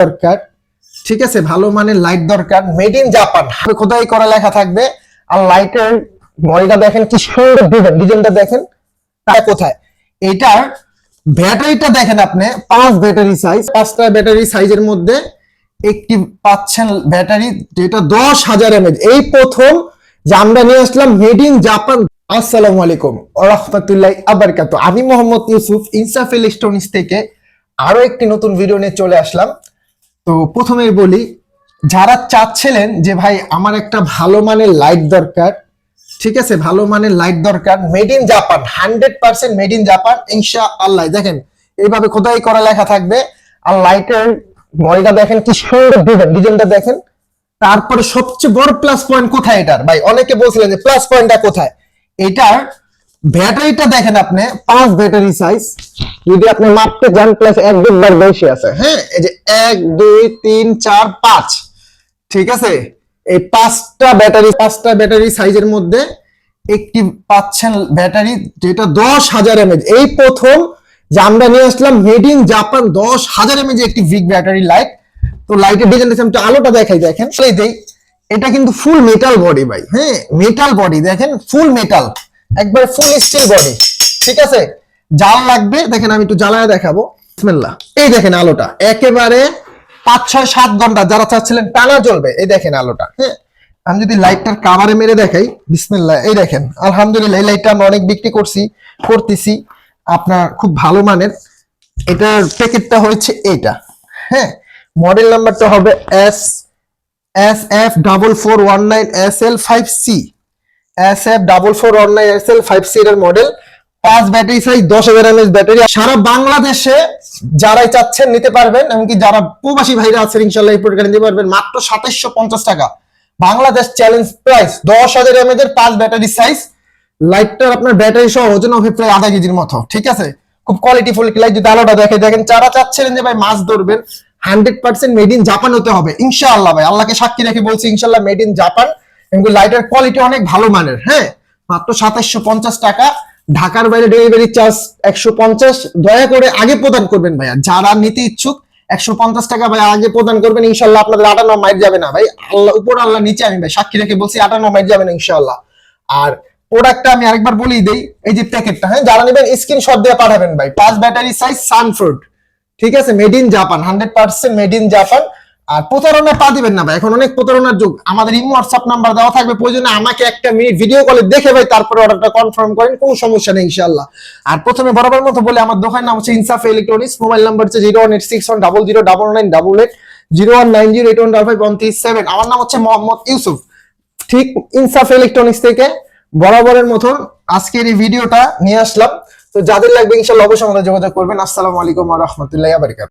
দরকার। ঠিক আছে, ভালো মানের লাইট দরকার মেড ইন জাপান কোথায় করা লেখা থাকবে। আর লাইটের বডিটা দেখেন, কি সুন্দর ডিজাইন ডিজাইনটা দেখেন, তা কোথায়? এটার ব্যাটারিটা দেখেন আপনি, পাঁচ ব্যাটারি সাইজ পাঁচটা ব্যাটারি সাইজের মধ্যে একটি পাচ্ছেন ব্যাটারি যেটা দশ হাজার এমএচ এই প্রথম যে আমরা নিয়ে আসলাম মেড ইন জাপান আসসালামু আলাইকুম, রহমতুল্লাহ আবরকাত আমি মোহাম্মদ ইউসুফ ইনসাফ ইলেকট্রনিক্স থেকে আরও একটি নতুন ভিডিও নিয়ে চলে আসলাম। তো প্রথমেই বলি, যারা চাচ্ছিলেন যে ভাই আমার একটা ভালো মানের লাইট দরকার, ঠিক আছে, ভালো মানের লাইট দরকার made in Japan hundred percent made in Japan ইনশা আল্লাহ দেখেন, এইভাবে খোদাই করা লেখা থাকবে, আর লাইটের বডিটা দেখেন কি সুন্দর ডিজাইন ডিজাইনটা দেখেন। তারপরে সবচেয়ে বড় প্লাস পয়েন্ট কোথায় এটার? ভাই, অনেকে বলছিলেন যে প্লাস পয়েন্টটা কোথায়? এটার ব্যাটারিটা দেখেন আপনি, পাঁচ ব্যাটারি সাইজ যদি আপনি মাপতে যান প্লাস এক দুবার বেশি আছে। হ্যাঁ এই যে এক, দুই, তিন, চার, পাঁচ। ঠিক আছে? এই পাঁচটা ব্যাটারি পাঁচটা ব্যাটারি সাইজের মধ্যে একটি পাচ্ছেন ব্যাটারি যেটা দশ হাজার এমএচ এই প্রথম যে আমরা নিয়ে আসলাম মেড ইন জাপান দশ হাজার এমএচ একটি বিগ ব্যাটারি লাইট তো লাইটের ডিজাইন আমি আলোটা দেখাই, দেখেন। এটা কিন্তু ফুল মেটাল বডি ভাই। হ্যাঁ মেটাল বডি দেখেন ফুল মেটাল একবার ফুল স্টিল বডি ঠিক আছে? জাল লাগবে, দেখেন আমি একটু জ্বালায় দেখাবো। বিসমিল্লাহ। এই দেখেন আলোটা, একেবারে পাঁচ, ছয়, সাত ঘণ্টা যারা চাচ্ছিলেন টানা জ্বলবে, এই দেখেন আলোটা হ্যাঁ? আমি যদি লাইটটার কাভারে মেরে দেখাই, বিসমিল্লাহ, এই দেখেন, আলহামদুলিল্লাহ, এই লাইটটা আমরা অনেক বিক্রি করছি, করতেছি, আপনার খুব ভালো মানের। এটার প্যাকেটটা হয়েছে এটা হ্যাঁ? মডেল নাম্বারটা হবে S S F double four one nine S L five C S F double four one nine S L five C এর মডেল পাঁচ ব্যাটারি সাইজ দশ হাজার এমএচ ব্যাটারি সারা বাংলাদেশে যারাই চাচ্ছেন নিতে পারবেন, এমনকি যারা প্রবাসী ভাইরা আছেন, ইনশাল্লাহ এই প্রোডাক্ট নিতে পারবেন, মাত্র সাতাইশশো পঞ্চাশ টাকা। বাংলাদেশ চ্যালেঞ্জ প্রাইস দশ হাজার এমএচ এর পাঁচ ব্যাটারি সাইজ লাইটটার আপনার ব্যাটারি সহ ওজন হবে প্রায় আধা কেজির মতো, ঠিক আছে? খুব কোয়ালিটি ফুল লাইট যদি আলোটা দেখে দেখেন, যারা চাচ্ছিলেন যে ভাই মাছ ধরবেন hundred percent made in Japan হতে হবে, ইনশাআল্লাহ ভাই, আল্লাহকে সাক্ষী রেখে বলছি ইনশাল্লাহ মেড ইন জাপান এবং লাইটের কোয়ালিটি অনেক ভালো মানের হ্যাঁ? মাত্র সাতাশশো পঞ্চাশ টাকা। ঢাকার বাইরে ডেলিভারি চার্জ একশো পঞ্চাশ। দয়া করে আগে প্রদান করবেন ভাইয়া। যারা নিতে ইচ্ছুক, একশো পঞ্চাশ টাকা ভাই আগে প্রদান করবেন ইনশাল্লাহ আপনাদের আটান্ন মাইট যাবে না ভাই। আল্লাহ উপর আল্লাহ নিচে আমি ভাই সাক্ষী রেখে বলছি, আটান্ন মাইট যাবে না ইনশাল্লাহ আর প্রোডাক্টটা আমি আরেকবার বলি দেই, এই যে প্যাকেটটা হ্যাঁ? যারা নেবেন স্ক্রিনশট দিয়ে পাঠাবেন ভাই। পাঁচ ব্যাটারি সাইজ সানফ্রুট ঠিক আছে? Made in Japan hundred percent made in Japan আর প্রতারণা পা দিবেন না ভাই। এখন অনেক প্রতারণার যুগ। আমাদের ইমো হোয়াটসঅ্যাপ নাম্বার দেওয়া থাকবে। প্রয়োজনে আমাকে একটা মিনিট ভিডিও কলে দেখে ভাই, তারপরে অর্ডারটা কনফার্ম করেন, কোনো সমস্যা নেই ইনশাল্লাহ আর প্রথমে বরাবর মতো বলে, আমার দোকান নাম হচ্ছে ইনসাফ ইলেকট্রনিক্স মোবাইল নাম্বার হচ্ছে zero one eight six one double zero double nine double eight zero one nine zero eight one double five one three seven আমার নাম হচ্ছে মোহাম্মদ ইউসুফ। ঠিক ইনসাফ ইলেকট্রনিক্স থেকে বরাবরের মতন আজকের এই ভিডিওটা নিয়ে আসলাম। তো যাদের লাগবে ইনশাল্লাহ অবশ্যই আমাদের যোগাযোগ করবেন। আসসালামু আলাইকুম ওয়া রাহমাতুল্লাহি ওয়া বারাকাতুহু।